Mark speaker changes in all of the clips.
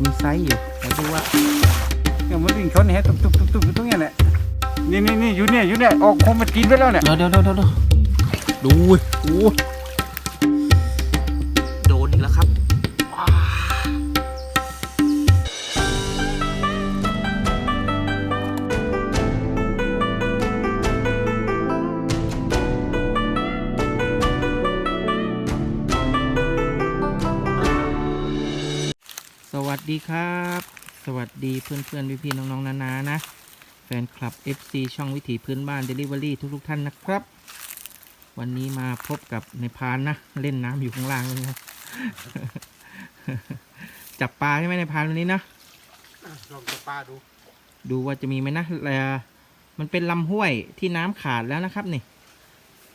Speaker 1: มีไซส์อยู่เดี๋ยวดูว่า
Speaker 2: เนี่ยมันวิ่งชนแฮะตุกตุกตุกตุกอยู่ตรงเนี้ยแหละนี่นี่นี่อยู่เนี่ยอยู่เนี่ยออกคมมากินไปแล้วเนี่ย
Speaker 1: เดี๋ยวเดี๋ยวเดี๋ยวเดี๋ยวดูโอ้ สวัสดีเพื่อนเพื่อนพี่พี่ๆน้องๆนานานะ แฟนคลับ FC ช่องวิถีพื้นบ้าน Delivery ทุกๆท่านนะครับ วันนี้มาพบกับในพานนะ เล่นน้ำอยู่ข้างล่างเลยนะจับปลาใช่ไหมในพานวันนี้นะ
Speaker 2: ลองจับปลาดู
Speaker 1: ดูว่าจะมีไหมนะเอ่อมันเป็นลำห้วยที่น้ำขาดแล้วนะครับนี่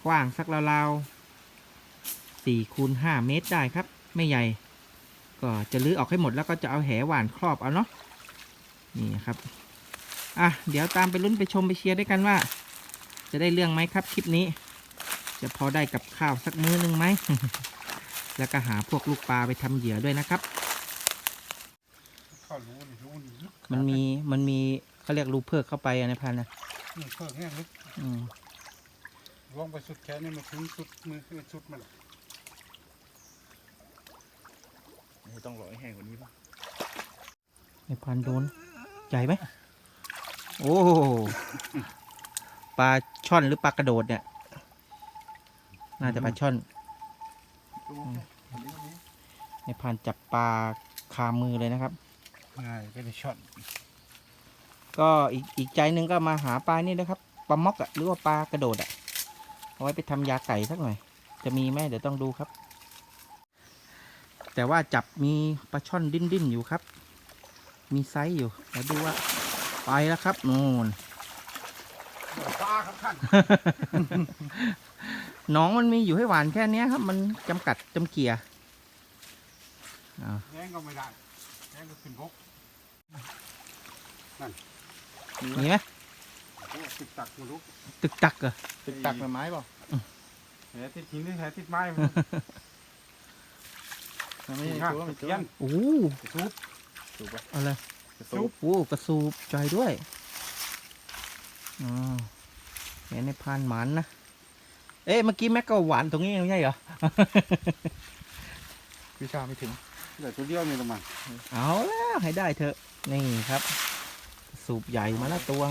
Speaker 1: กว้างสักราวๆสี่คูณห้าเมตรได้ครับ ไม่ใหญ่ ก็จะลื้อออกให้หมดแล้วก็จะเอาแหหวานครอบเอาเนาะนี่ครับอะเดี๋ยวตามไปลุ้นไปชมไปเชียร์ด้วยกันว่า จะได้เรื่องไหมครับคลิปนี้ จะพอได้กับข้าวสักมื้อหนึงไหมแล้วก็หาพวกลูกปลาไปทำเหยื่อด้วยนะครับ
Speaker 2: เข้ารู้นี่รู้นี่ลึก
Speaker 1: มันมีมันมีเขาเรียกรูเพิกเข้าไปอะในพันนะ
Speaker 2: นี่เพิ่งแห้งลึก
Speaker 1: อืม
Speaker 2: ลงไปสุดแขนนี่มันถึงสุดมือคือสุดมัน
Speaker 3: ต้องรอให้แห้งกว่านี้ป่ะ
Speaker 1: ในพันโดนใหญ่ไหมโอ้ปลาช่อนหรือปลากระโดดเนี่ย น่าจะปลาช่อน
Speaker 2: ดู
Speaker 1: ในพันจับปลาคามือเลยนะครับ
Speaker 2: ง่ายก็ได้ช็อต
Speaker 1: ก็อีกอีกใจหนึ่งก็มาหาปลานี่นะครับปลาม็อกอะหรือว่าปลากระโดดอะเอาไว้ไปทำยาไก่สักหน่อย จะมีไหมเดี๋ยวต้องดูครับ แต่ว่าจับมีปลาช่อนดิ้นดิ้นๆอยู่ครับ มีไซส์อยู่เดี๋ยวดูว่า ไปแล้วครับนู่น
Speaker 2: ปลาครับท่าน
Speaker 1: หน้องมันมีอยู่ให้หวานแค่เนี้ยครับ มันจำกัดจำเกียร์อ่า
Speaker 2: แห้งก็ไม่ได้แห้งก็ขึ้นบก
Speaker 1: มีไหม
Speaker 2: โอ้ติดตักมาลูก
Speaker 1: ตึกตักเหรอ
Speaker 3: ตึกตักหน่อไม้เปล่า
Speaker 2: แหติดหินนี่แหติดไม้ มัน
Speaker 3: มันไม่
Speaker 2: ไม่
Speaker 3: ใช่
Speaker 2: ใช่
Speaker 3: ตัวมัน
Speaker 2: เที
Speaker 3: เที
Speaker 2: ย
Speaker 3: ย
Speaker 2: น
Speaker 3: น
Speaker 1: โอ้
Speaker 2: ทุบ
Speaker 3: ถูกป่ะ
Speaker 1: อะไร
Speaker 3: กระสุบ
Speaker 1: โอ้กระสูบใจด้วยอ๋อเห็นในพานหมันนะเอ๊ะเมื่อกี้แม็กก็หวานตรงนี้ไม่ใช่เหรอ
Speaker 3: วิชาไม่ถึง
Speaker 2: เดี๋ยวตัวเดียวนี่ละมัน
Speaker 1: เอาแล้วให้ได้เถอะนี่ครับ สูบใหญ่มาแล้วตวง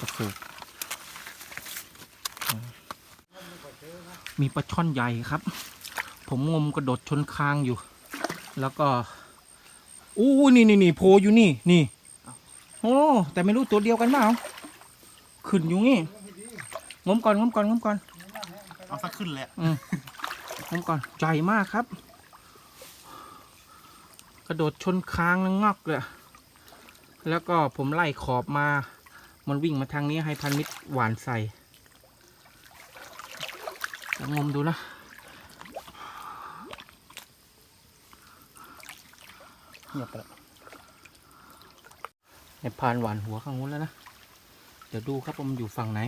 Speaker 1: กระสูบอ่า มีปลาช่อนใหญ่ครับ ผมงมกระโดดชนคางอยู่ แล้วก็อู้นี่นี่นี่โผล่อยู่นี่นี่โอ้แต่ไม่รู้ตัวเดียวกันเปล่าขึ้นอยู่นี่งมก่อนงมก่อนงมก่อน
Speaker 3: เอาสักขึ้นเลยอะ
Speaker 1: อืมผมก่อนใหญ่มากครับ กระโดดชนคางแล้วงอกเลยแล้วก็ผมไล่ขอบมา มันวิ่งมาทางนี้ให้พันมิตรหวานใส่ลอ งงมดูนะ
Speaker 3: เงียบไปแล้ว
Speaker 1: ในพานหวานหัวข้างนู้นแล้วนะ เดี๋ยวดูครับว่ามันอยู่ฝั่งไหน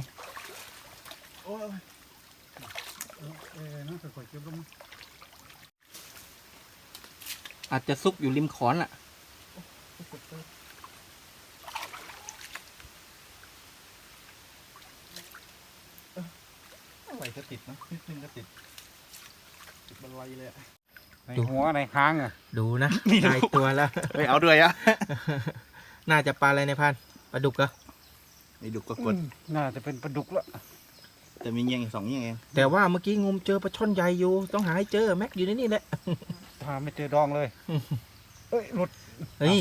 Speaker 2: โอ้ยเออนั่นค่อยๆเก็บลง
Speaker 1: อาจจะซุกอยู่ริมขอนล่ะ
Speaker 3: อะไร ก็ติดนะนิดนึงก็ติด ติดบันไลเลยอะ
Speaker 2: ในหัวในค้างอะ
Speaker 1: ดูนะได้ตัวแล้ว
Speaker 3: เฮ้ยเอาด้วยอะ
Speaker 1: น่าจะปลาอะไรในพานปลาดุกเหรอ
Speaker 3: ไอ้ดุกก็กด
Speaker 2: น่าจะเป็นปลาดุกละ
Speaker 3: แต่มีเงี้ยงอีกสองเงี้ยงเอง
Speaker 1: แต่ว่าเมื่อกี้งมเจอปลาช่อนใหญ่อยู่ ต้องหาให้เจอแม็กอยู่ในนี่แหละ
Speaker 2: หาไม่เจอดองเลย เอ้ยหลุด
Speaker 1: เฮ้ย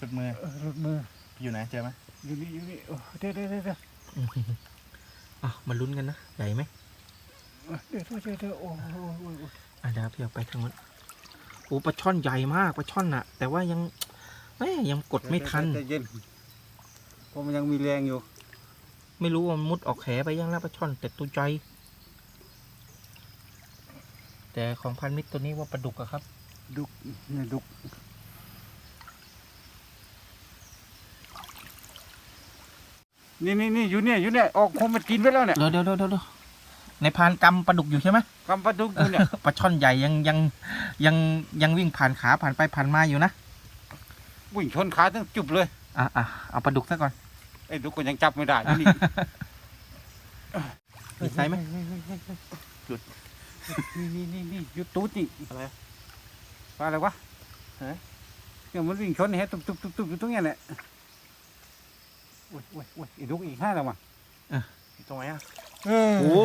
Speaker 3: จุดมือ
Speaker 2: เออหลุดมือ
Speaker 3: อยู่ไหนเจอไหม
Speaker 2: อยู่นี่อยู่นี่โอ้เดี๋ยวเดี๋ยวเดี๋ยวเดี๋ยว
Speaker 1: อะมาลุ้นกันนะ ใหญ่ไหม
Speaker 2: เดี๋ยวเดี๋ยวเดี๋ยวเดี๋ยวโอ้โหโอ้โหโอ้โห
Speaker 1: อะเดี๋ยวพี่เอาไปทางนู้นโอ้ปลาช่อนใหญ่มากปลาช่อนอะแต่ว่ายังแม่ยังกดไม่ทัน
Speaker 2: ใจเย็นเพราะมันยังมีแรงอยู่
Speaker 1: ไม่รู้ว่ามันมุดออกแหไปยังแล้วปลาช่อนแต่ตัวใจ แต่ของพันมิตรตัวนี้ว่าปลาดุกอะครับ
Speaker 2: ดุกเนี่ยดุก นี่นี่นี่อยู่เนี่ยอยู่เนี่ยออกคงมากินไปแล้วเนี่ย
Speaker 1: เดี๋ยวเดี๋ยวเดี๋ยวเดี๋ยวในในพานกำปลาดุกอยู่ใช่ไหม
Speaker 2: กำปลาดุกอยู่เนี่ย
Speaker 1: ปลาช่อนใหญ่ยังยังยังยังวิ่งผ่านขาผ่านไปผ่านมาอยู่นะ
Speaker 2: วิ่งชนขาตั้งจุบเลย
Speaker 1: อะอะเอาปลาดุกซะก่อน
Speaker 2: ไอ้ดุกก็ยังจับไม่ได้อยู่นี่
Speaker 1: มีไซส์ไหม
Speaker 2: หยุดนี่นี่นี่นี่หยุดตูดนี่
Speaker 3: อะไร
Speaker 2: ปลาอะไรวะฮะเนี่ยมันวิ่งชนให้ตุบตุบตุบตุบอยู่ตรงเนี้ยแหละโอ้ยโอ้ยโอ้ยไอ้ดุกอีกห้าแล้วมั้ง
Speaker 3: อยู่ตรงไหนอะ
Speaker 1: โอ้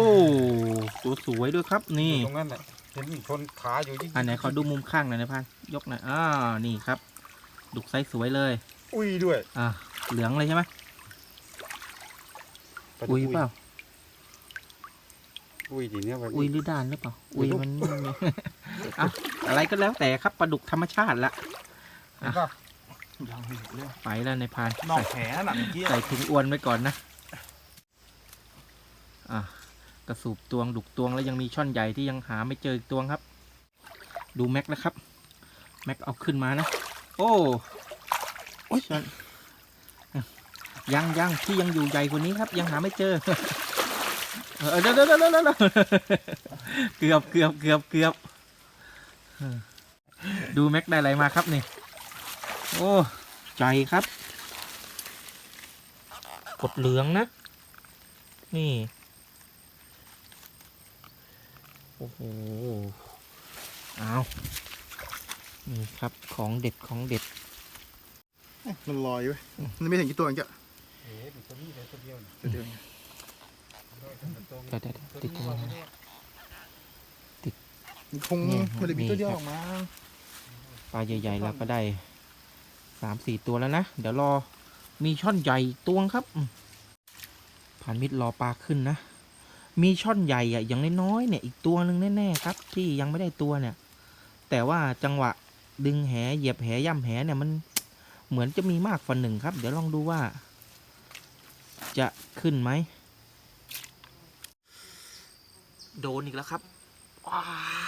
Speaker 1: ตัวสวยด้วยครับนี่
Speaker 2: ตรงนั้นแหละเห็นวิ่งชนขาอยู่ยิ่ง
Speaker 1: อันไหนขอดูมุมข้างหน่อยนะพันยกหน่อยอ่านี่ครับ ดุกไซส์สวยเลย
Speaker 3: อุ้ยด้วย
Speaker 1: อ่าเหลืองเลยใช่ไหมอุ้ยเปล่า
Speaker 2: อุ้ยดีเนี่ยแบบ
Speaker 1: อุ้ยหรือด้านหรือเปล่าอุ้ยมัน อะอะไรก็แล้วแต่ครับปลาดุกธรรมชาติละ
Speaker 2: เห็นป่ะ
Speaker 3: ยังไม่เห็นเลย
Speaker 1: ไปแล้วในพาน
Speaker 3: นอก
Speaker 1: ใส่
Speaker 3: แผลน่ะเมื่อกี้
Speaker 1: ใส่ถุงอวนไว้ก่อนนะ อะกระสูบตวงดุกตวงแล้วยังมีช่อนใหญ่ที่ยังหาไม่เจออีกตวงครับ ดูแม็กนะครับ แม็กเอาขึ้นมานะ โอ้โอ้ยช่อนยังยังที่ยังอยู่ใหญ่กว่านี้ครับ ยังหาไม่เจอเออเดี๋ยวเดี๋ยวเดี๋ยวเดี๋ยวเดี๋ยวเกือบเกือบเกือบเกือบเออดูแม็กได้อะไรมาครับนี่ โอ้ใจครับ กดเหลืองนะ นี่โอ้โหเอานี่ครับของเด็ดของเด็ด
Speaker 3: มันลอยไว้ยมันไม่เห็นกี่ตัวอย่างเงี้ย
Speaker 2: เอ๊ะมันตัวนี้เลยตัวเดียวนี่
Speaker 3: เดี๋ยว
Speaker 1: เดี๋ยวเดี๋ยวเดี๋ยวติดตรงนี้นะ
Speaker 3: มันคง
Speaker 1: นี่
Speaker 3: ไม่ได้มีตัวเดียว
Speaker 1: นี่
Speaker 3: อ
Speaker 1: ครับ
Speaker 3: อกมา
Speaker 1: ปลาใหญ่ๆเราก็ได้ สามสี่ตัวแล้วนะ เดี๋ยวรอมีช่อนใหญ่ตัวงครับผ่านมิตรรอปลาขึ้นนะ มีช่อนใหญ่อะอย่างน้อยๆเนี่ยอีกตัวหนึ่งแน่ๆครับ ที่ยังไม่ได้ตัวเนี่ย แต่ว่าจังหวะดึงแหเหยียบแหย่ำแหเนี่ยมันเหมือนจะมีมากกว่าหนึ่งครับ เดี๋ยวลองดูว่า จะขึ้นไหม โดนอีกแล้วครับว้า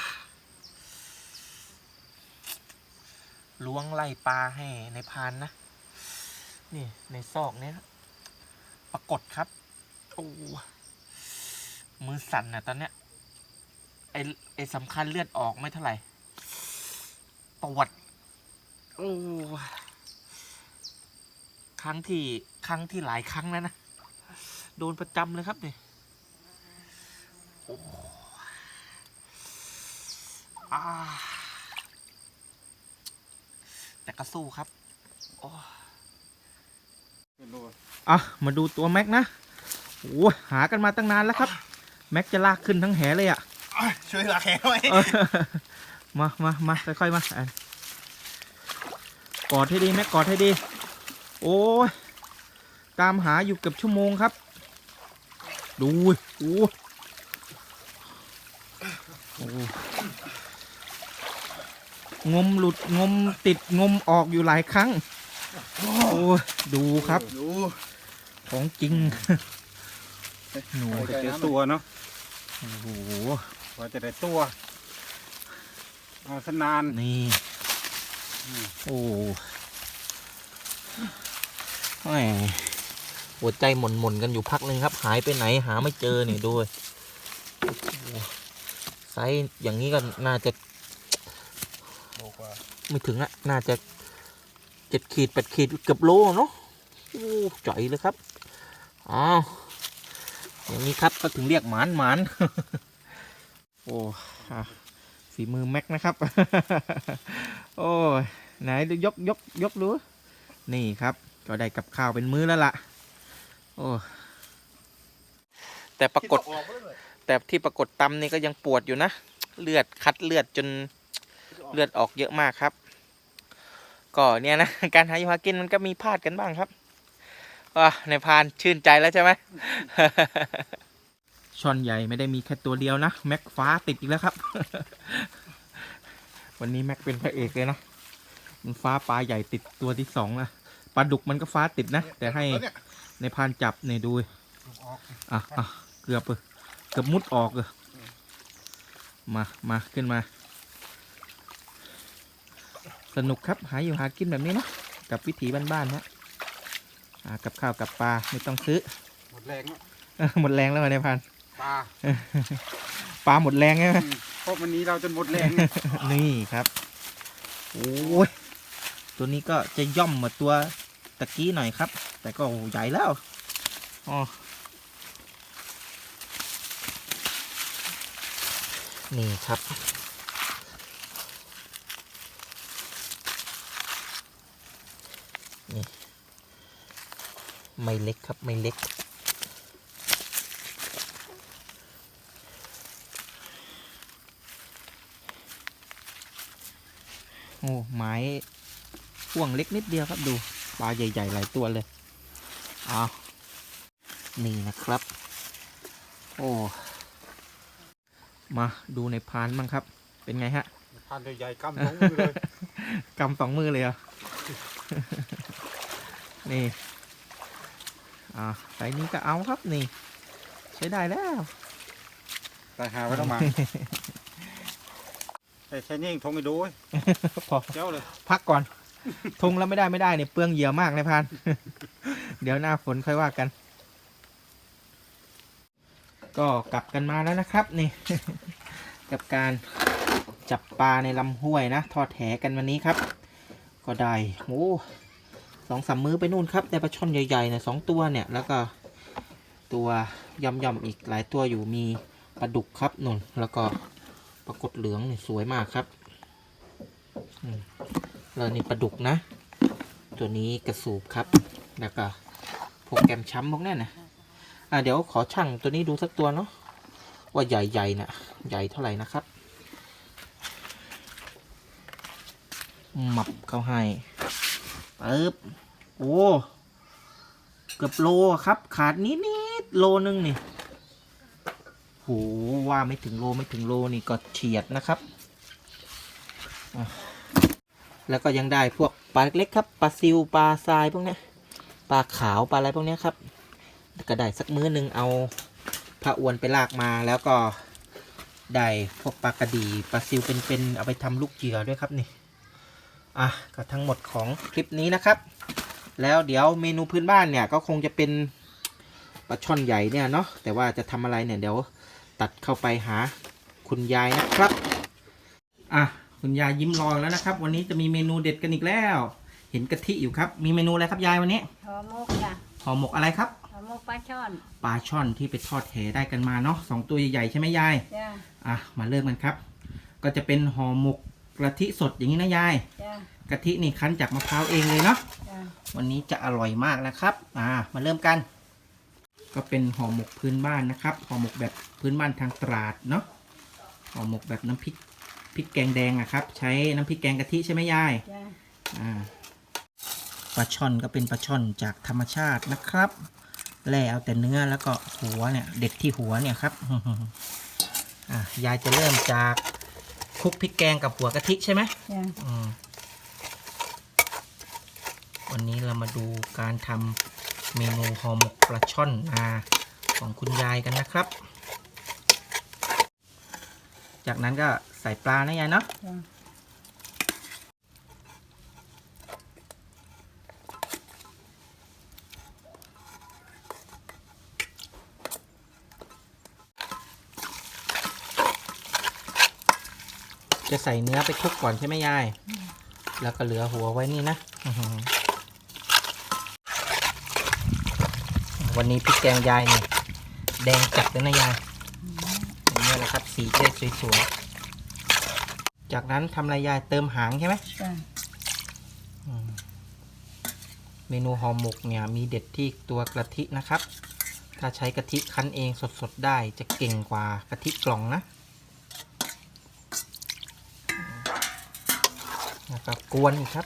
Speaker 1: ล้วงไล่ปลาให้ในพานนะ นี่ในซอกเนี้ยปรากฏครับ โอ้มือสั่นนะตอนเนี้ย ไอไอสำคัญเลือดออกไม่เท่าไหร่ปวดโอ้ครั้งที่ครั้งที่หลายครั้งแล้วนะ โดนประจำเลยครับเนี่ยโอ้อา แต่ก็สู้ครับโอ้
Speaker 2: เป็นโล
Speaker 1: อะมาดูตัวแม็กนะโอ้ยหากันมาตั้งนานแล้วครับ แม็กจะลากขึ้นทั้งแหเลยอะ่ะ
Speaker 3: ช่วยลาแขไว้
Speaker 1: เออมามามาค่อยๆมาอะกอดให้ดีแม็กกอดให้ดี โอ้ยตามหาอยู่เกือบชั่วโมงครับ ดูอุ้ยโอ้โอ้ งมหลุดงมติดงมออกอยู่หลายครั้ง โอ้ยดูครับ
Speaker 3: ดู
Speaker 1: ของจริง หนู
Speaker 2: กว่าจะได้ตัวเนาะ
Speaker 1: โอ้โห
Speaker 2: กว่าจะได้ตัวเอาสนาน
Speaker 1: นี่
Speaker 2: อืม
Speaker 1: โอ้แหมหัวใจหม่นหม่นๆกันอยู่พักหนึ่งครับ หายไปไหนหาไม่เจอนี่ด้วยโอ้โหไซส์อย่างนี้ก็น่าจะ
Speaker 3: โล กว่า
Speaker 1: ไม่ถึงอะน่าจะเจ็ดขีดแปดขีดเกือบโลเนาะโอ้ใจเลยครับอ้าวอย่างนี้ครับก็ถึงเรียกหมานหมานโอ้อะฝีมือแม็กนะครับ โอ้ยไหนดูยกยกยกดูนี่ครับ ก็ได้กับข้าวเป็นมื้อแล้วล่ะ โอ้แต่ปรากฏ
Speaker 3: ออกเลย
Speaker 1: แต่ที่ปรากฏตำนี่ก็ยังปวดอยู่นะ เลือดคัดเลือดจน เลือดออกเยอะมากครับ ก็เนี่ยนะการหาอยู่หากินมันก็มีพลาดกันบ้างครับอะในพานชื่นใจแล้วใช่ไหมช่อนใหญ่ไม่ได้มีแค่ตัวเดียวนะแม็กฟ้าติดอีกแล้วครับ วันนี้แม็กเป็นพระเอกเลยนะมันฟ้าปลาใหญ่ติดตัวที่สองนะปลาดุกมันก็ฟ้าติดนะ แต่ให้ในพานจับเนี่ยดู
Speaker 3: อะ
Speaker 1: อะเกือบเลยเกือบมุดออกเลยมามาขึ้นมา สนุกครับหาอยู่หากินแบบนี้นะกับวิถีบ้านๆนะอ่ากับข้าวกับปลาไม่ต้องซื้อ
Speaker 2: หมดแรงแล้ว
Speaker 1: หมดแรงแล้วในพัน
Speaker 2: ไปปลา
Speaker 1: ปลาหมดแรงใช่ไหม
Speaker 2: อืมเพราะวันนี้เราจนหมดแรง
Speaker 1: นี่ครับโอ้ยตัวนี้ก็จะย่อมเหมือนตัวตะกี้หน่อยครับ แต่ก็โอ้โหใหญ่แล้วอ๋อนี่ครับ ไม่เล็กครับไม่เล็ก โอ้ไม้ห่วงเล็กนิดเดียวครับดูปลาใหญ่ๆหลายตัวเลยอ้าวนี่นะครับ โอ้มาดูในพานบ้างครับ เป็นไงฮะ
Speaker 2: พันใหญ่ๆกำสองมือเลย
Speaker 1: กำสองมือเลยเหรอะนี่ อ่าไซส์นี้ก็เอาครับนี่ ใช้ได้แล้ว
Speaker 2: แต่หาไว้ต้องมาแต่ใช้นี่ทงไปดูเว้ย
Speaker 1: พอ
Speaker 2: เจ้าเลย
Speaker 1: พักก่อนทงแล้วไม่ได้ไม่ได้เนี่ยเปลืองเหยื่อมากเลยพาน เดี๋ยวหน้าฝนค่อยว่ากัน ก็กลับกันมาแล้วนะครับนี่ กับการจับปลาในลำห้วยนะ ทอดแหกันวันนี้ครับ ก็ได้โอ้ สองสามมือไปนู่นครับได้ปลาช่อนใหญ่ๆเนี่ยสองตัวเนี่ยแล้วก็ตัวย่อมๆอีกหลายตัวอยู่มีปลาดุกครับนุ่นแล้วก็ปลากดเหลืองนี่สวยมากครับแล้วนี่ปลาดุกนะ ตัวนี้กระสูบครับ แล้วก็พวกแกมช้ำพวกนั้นนะอะเดี๋ยวขอชั่งตัวนี้ดูสักตัวเนาะว่าใหญ่ๆนะใหญ่เท่าไหร่นะครับหมับเข้าให้ ปึ๊บโอ้เกือบโลครับ ขาดนิดๆโลนึงนี่โหว่าไม่ถึงโลไม่ถึงโลนี่ก็เฉียดนะครับ แล้วก็ยังได้พวกปลาเล็กครับปลาซิวปลาทรายพวกนี้ปลาขาวปลาอะไรพวกนี้ครับก็ได้สักมื้อหนึ่งเอาพระอวนไปลากมาแล้วก็ได้พวกปลากระดีปลาซิวเป็นๆเอาไปทำลูกเหยื่อด้วยครับนี่ อะก็ทั้งหมดของคลิปนี้นะครับ แล้วเดี๋ยวเมนูพื้นบ้านเนี่ยก็คงจะเป็นปลาช่อนใหญ่เนี่ยเนาะแต่ว่าจะทำอะไรเนี่ยเดี๋ยวตัดเข้าไปหาคุณยายนะครับอะคุณยายยิ้มรอแล้วนะครับ วันนี้จะมีเมนูเด็ดกันอีกแล้ว เห็นกะทิอยู่ครับ มีเมนูอะไรครับยายวันนี้
Speaker 4: ห่อหมกจ้ะ
Speaker 1: ห่อหมกอะไรครับ
Speaker 4: ห่อหมกปลาช่อน
Speaker 1: ปลาช่อนที่ไปทอดแหได้กันมาเนาะสองตัวใหญ่ๆใช่ไหมยาย
Speaker 4: จ้ะ
Speaker 1: อะมาเริ่มกันครับ ก็จะเป็นห่อหมก กะทิสดอย่างนี้นะยาย
Speaker 4: จ้ะ
Speaker 1: กะทินี่คั้นจากมะพร้าวเองเลยเนาะ
Speaker 4: จ้ะ
Speaker 1: วันนี้จะอร่อยมากนะครับ อ่า มาเริ่มกัน ก็เป็นห่อหมกพื้นบ้านนะครับ ห่อหมกแบบพื้นบ้านทางตราดเนาะ ห่อหมกแบบน้ำพริกพริกแกงแดงอะครับ ใช้น้ำพริกแกงกะทิใช่ไหมยาย
Speaker 4: จ้ะ
Speaker 1: อ่า ปลาช่อนก็เป็นปลาช่อนจากธรรมชาตินะครับ แล่เอาแต่เนื้อแล้วก็หัวเนี่ย เด็ดที่หัวเนี่ยครับ อะยายจะเริ่มจาก คลุกพริกแกงกับหัวกะทิใช่ไหม
Speaker 4: จ้ะ
Speaker 1: อืมวันนี้เรามาดูการทำเมนูห่อหมกปลาช่อนอาของคุณยายกันนะครับ จากนั้นก็ใส่ปลานะยายเนาะ
Speaker 4: จ้ะ
Speaker 1: ใส่เนื้อไปคลุกก่อนใช่ไหมยาย แล้วก็เหลือหัวไว้นี่นะอื้อหือวันนี้พริกแกงยายนี่แดงจัดเลยนะยายอย่างนี้แหละครับสีจะได้สวยๆ จากนั้นทำอะไรยายเติมหางใช่ไหม
Speaker 4: จ้ะ
Speaker 1: อืมเมนูห่อหมกเนี่ยมีเด็ดที่ตัวกะทินะครับ ถ้าใช้กะทิคั้นเองสดๆได้จะเก่งกว่ากะทิกล่องนะ แล้วก็กวนอีกครับ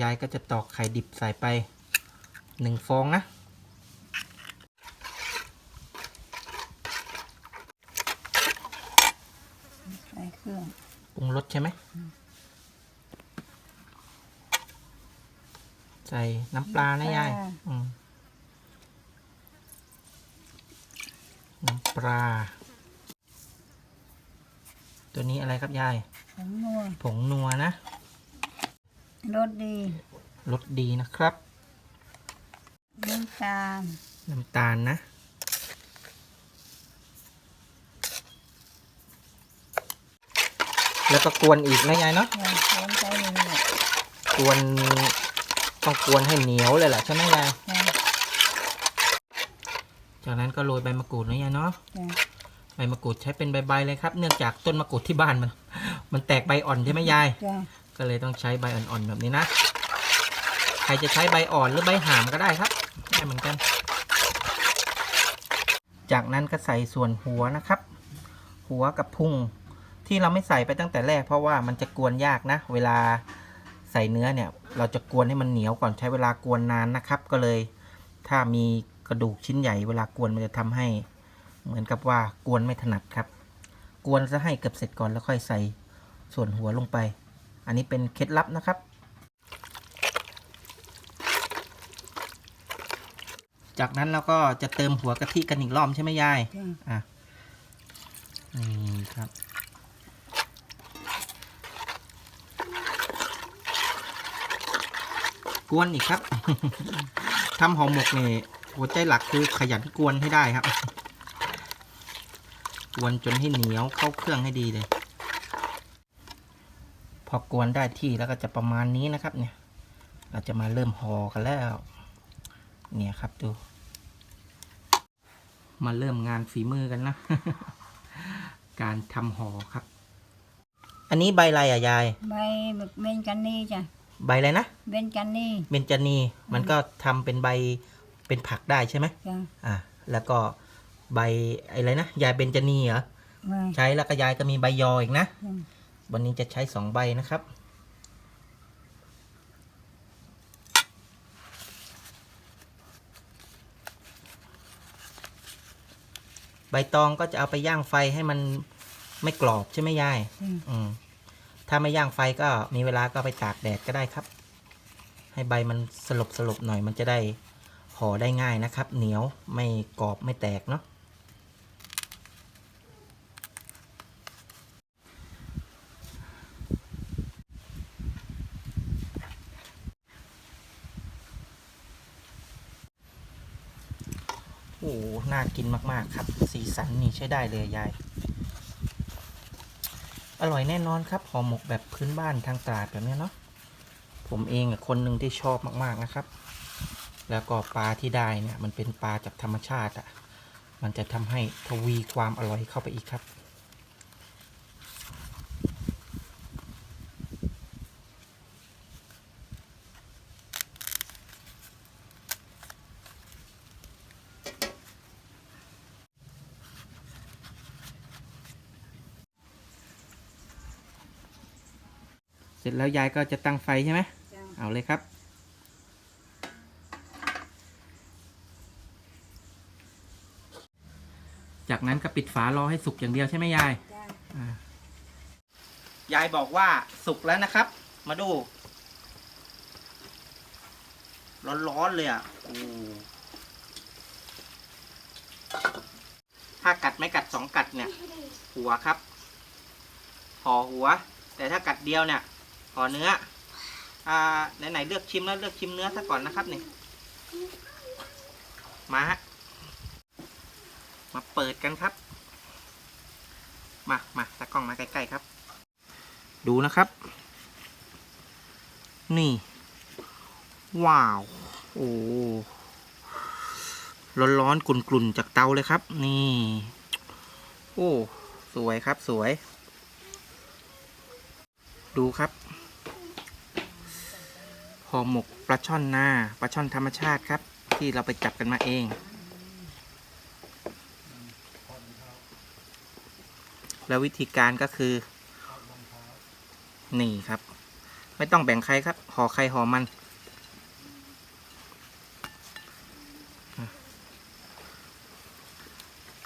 Speaker 1: ยายก็จะตอกไข่ดิบใส่ไปหนึ่งฟองนะ
Speaker 4: ใส่เครื่อง
Speaker 1: ปรุงรสใช่ไหม ใส่น้ำปลานะยายอืมน้ำปลา ตัวนี้อะไรครับยาย
Speaker 4: ผงนัว
Speaker 1: ผงนัวนะ
Speaker 4: รสดี
Speaker 1: รสดีนะครับ
Speaker 4: นี่ำตาล
Speaker 1: น้ำตาลนะ แล้วก็กวนอีกนะยายเนาะ
Speaker 4: จ้ะคนไปเรื่อย
Speaker 1: กวนต้องกวนให้เหนียวเลยแหละใช่ไหมยาย
Speaker 4: ๆจ้ะ
Speaker 1: จากนั้นก็โรยใบมะกรูดนะยายเนาะ
Speaker 4: จ้ะ
Speaker 1: ใบมะกรูดใช้เป็นใบๆเลยครับ เนื่องจากต้นมะกรูดที่บ้านมัน มันแตกใบอ่อนใช่ไหมยาย
Speaker 4: จ้ะ
Speaker 1: ก็เลยต้องใช้ใบอ่อนๆแบบนี้นะ ใครจะใช้ใบอ่อนหรือใบหามก็ได้ครับได้เหมือนกัน จากนั้นก็ใส่ส่วนหัวนะครับ หัวกับพุงที่เราไม่ใส่ไปตั้งแต่แรก เพราะว่ามันจะกวนยากนะ เวลาใส่เนื้อเนี่ย เราจะกวนให้มันเหนียวก่อนใช้เวลากวนนานนะครับ ก็เลย ถ้ามีกระดูกชิ้นใหญ่เวลากวนมันจะทำให้ เหมือนกับว่ากวนไม่ถนัดครับ กวนซะให้เกือบเสร็จก่อนแล้วค่อยใส่ส่วนหัวลงไป อันนี้เป็นเคล็ดลับนะครับ จากนั้นเราก็จะเติมหัวกะทิกันอีกรอบใช่ไหมยาย
Speaker 4: จ้ะ
Speaker 1: อะนี่ครับกวนอีกครับ ทำห่อหมกเนี่ยหัวใจหลักคือขยันกวนให้ได้ครับก วนจนให้เหนียวเข้าเครื่องให้ดีเลย พอกวนได้ที่แล้วก็จะประมาณนี้นะครับ เนี่ย เราจะมาเริ่มห่อกันแล้ว เนี่ยครับดู มาเริ่มงานฝีมือกันนะ การทำห่อครับ อันนี้ใบอะไรอะยาย
Speaker 4: ใบเบญกันนี่จ้ะ
Speaker 1: ใบอะไรนะ
Speaker 4: เบญกันนี่
Speaker 1: เบญจนีมันก็ทำเป็นใบเป็นผักได้ใช่ไหม
Speaker 4: จ้ะ
Speaker 1: อะแล้วก็ ใบอะไรนะยายเบญจนีเหรอ
Speaker 4: ไม่
Speaker 1: ใช้แล้วก็ยายก็มีใบยออีกนะ
Speaker 4: จ้ะ
Speaker 1: วันนี้จะใช้สองใบนะครับ ใบตองก็จะเอาไปย่างไฟให้มันไม่กรอบใช่ไหมยาย
Speaker 4: จ้ะ
Speaker 1: อืม ถ้าไม่ย่างไฟก็มีเวลาก็เอาไปตากแดดก็ได้ครับ ให้ใบมันสลบสลบหน่อยมันจะได้ห่อได้ง่ายนะครับ เหนียวไม่กรอบไม่แตกเนาะ น่ากินมากๆครับ สีสันนี่ใช้ได้เลยยาย อร่อยแน่นอนครับห่อหมกแบบพื้นบ้านทางตราดแบบนี้เนาะ ผมเองคนหนึ่งที่ชอบมากๆนะครับ แล้วก็ปลาที่ได้เนี่ยมันเป็นปลาจากธรรมชาติอะ่ะ มันจะทำให้ทวีความอร่อยเข้าไปอีกครับ แล้วยายก็จะตั้งไฟใช่ไหม
Speaker 4: จ้ะ
Speaker 1: เอาเลยครับ จากนั้นก็ปิดฝารอให้สุกอย่างเดียวใช่ไหมยาย
Speaker 4: จ้ะ
Speaker 1: ยายบอกว่าสุกแล้วนะครับ มาดู ร้อนๆเลยอะโอ้ถ้ากัดไม่กัดสองกัดเนี่ย หัวครับห่อหัว แต่ถ้ากัดเดียวเนี่ย ห่อเนื้อ อ่า ไหนๆเลือกชิมแล้วเลือกชิมเนื้อซะก่อนนะครับนี่มาฮะมาเปิดกันครับ มามาตากล้องมาใกล้ๆครับ ดูนะครับ นี่ ว้าว โอ้ร้อนๆกลุ่นๆจากเตาเลยครับ นี่ โอ้ สวยครับสวย ดูครับ ห่อหมกปลาช่อนนาปลาช่อนธรรมชาติครับ ที่เราไปจับกันมาเอง แล้ววิธีการก็คือ นี่ครับ ไม่ต้องแบ่งใครครับห่อใครห่อมัน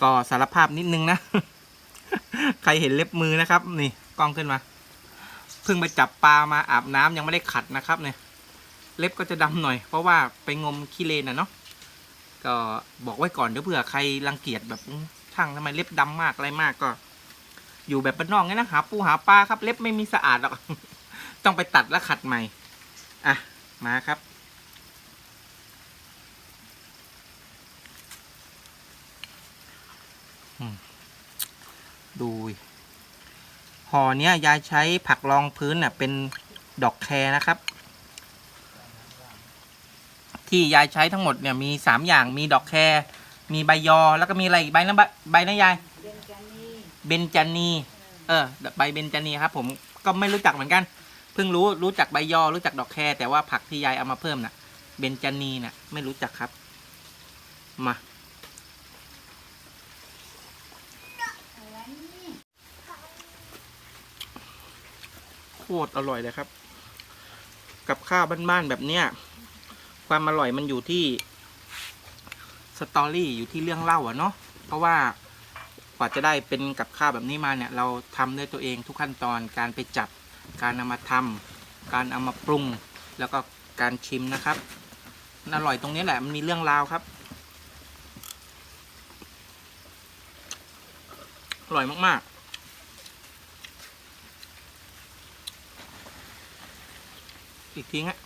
Speaker 1: ก็สารภาพนิดนึงนะ ใครเห็นเล็บมือนะครับ นี่กล้องขึ้นมาเพิ่งไปจับปลามาอาบน้ำยังไม่ได้ขัดนะครับเนี่ย เล็บก็จะดำหน่อย เพราะว่าไปงมขี้เลนนะเนาะก็บอกไว้ก่อนเดี๋ยวเผื่อใครรังเกียจแบบช่างทำไมเล็บดำมากอะไรมากก็ อยู่แบบบ้านนอกไงนะหาปูหาปลาครับ เล็บไม่มีสะอาดหรอกต้องไปตัดและขัดใหม่อะมาครับดูห่อเนี้ยยายใช้ผักรองพื้นเน่ยเป็นดอกแครนะครับ ที่ยายใช้ทั้งหมดเนี่ยมีสามอย่างมีดอกแครมีใบยอแล้วก็มีอะไรอีกใบนะใบใบนะยาย
Speaker 4: เป็นกันนี่
Speaker 1: เบญจานีเออใบเบญจานีครับ ผมก็ไม่รู้จักเหมือนกันเพิ่งรู้รู้จักใบยอรู้จักดอกแครแต่ว่าผักที่ยายเอามาเพิ่มน่ะเบญจานีน่ะไม่รู้จักครับ มาโคตรอร่อยเลยครับ กับข้าวบ้านๆแบบเนี้ย ความอร่อยมันอยู่ที่สตอรี่อยู่ที่เรื่องเล่าอะเนาะเพราะว่ากว่าจะได้เป็นกับข้าวแบบนี้มาเนี่ย เราทำด้วยตัวเองทุกขั้นตอนการไปจับ การนำมาทำการเอามาปรุง แล้วก็การชิมนะครับอร่อยตรงนี้แหละมันมีเรื่องราวครับอร่อยมาก ๆอีกทีฮะ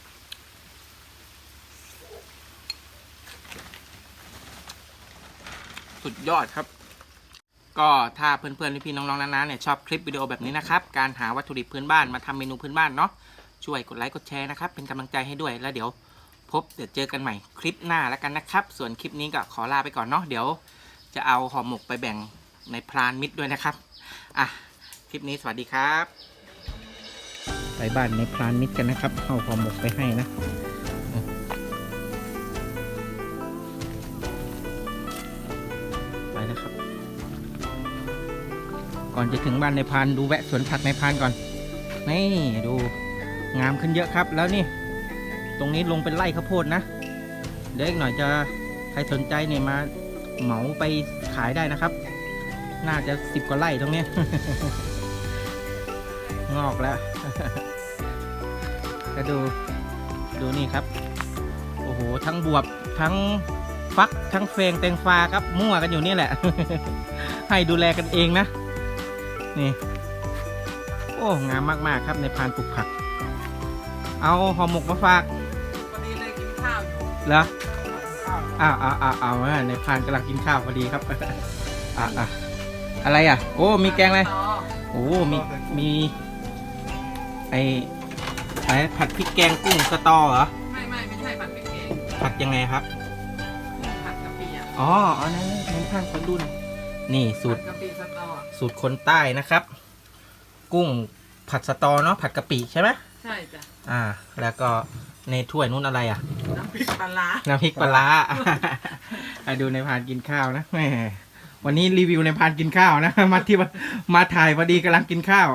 Speaker 1: สุดยอดครับ ก็ถ้าเพื่อนๆพี่ๆน้องๆนาๆเนี่ยชอบคลิปวิดีโอแบบนี้นะครับ การหาวัตถุดิบพื้นบ้านมาทำเมนูพื้นบ้านเนาะช่วยกดไลค์กดแชร์นะครับ เป็นกำลังใจให้ด้วยแล้วเดี๋ยว พบเดี๋ยวเจอกันใหม่คลิปหน้าแล้วกันนะครับ ส่วนคลิปนี้ก็ขอลาไปก่อนเนาะเดี๋ยว จะเอาห่อหมกไปแบ่งในพรานมิตรด้วยนะครับอะคลิปนี้สวัสดีครับ ไปบ้านในพรานมิตรกันนะครับเอาห่อหมกไปให้นะ ก่อนจะถึงบ้านในพานดูแวะสวนผักในพานก่อนนี่ดูงามขึ้นเยอะครับแล้วนี่ ตรงนี้ลงเป็นไร่ข้าวโพดนะ เดี๋ยวอีกหน่อยจะใครสนใจเนี่ยมาเหมาไปขายได้นะครับ น่าจะสิบกว่าไร่ตรงนี้ งอกแล้วก็ดูดูนี่ครับ โอ้โห ทั้งบวบทั้งฟักทั้งเฟงแตงฟ้าครับมั่วกันอยู่นี่แหละ ให้ดูแลกันเองนะ นี่ โอ้ งามมากๆครับในพานปลูกผัก เอาห่อหมกมาฝาก
Speaker 3: พอดีเลยกินข้าวอยู่
Speaker 1: เหรออ้าวอ้าวอ้าวอ้าวอะในพานกำลังกินข้าวพอดีครับอะอะอะไรอะ โอ้ มีแกงอะไรโอ้มีมีไอไอผัดพริกแกงกุ้งสตอเหรอ
Speaker 3: ไม่ไม่ไม่ใช่ผัดพริกแกง
Speaker 1: ผัดยังไงครับ
Speaker 3: ผัดกะปิอะ
Speaker 1: อ๋ออันนั้นในพานคนดูหนอย นี่สูตร
Speaker 3: ผัดกะปิสตอ
Speaker 1: สูตรคนใต้นะครับ กุ้งผัดสตอเนาะผัดกะปิใช่ไหม
Speaker 3: ใช่จ้ะ
Speaker 1: อ่า แล้วก็ในถ้วยนู้นอะไรอะ
Speaker 3: น้ำพริกปลาร้า
Speaker 1: น้ำพริกปลาร้าอะดูในพานกินข้าวนะแหมวันนี้รีวิวในพานกินข้าวนะ มาที่ว่ามาถ่ายพอดีกำลังกินข้าว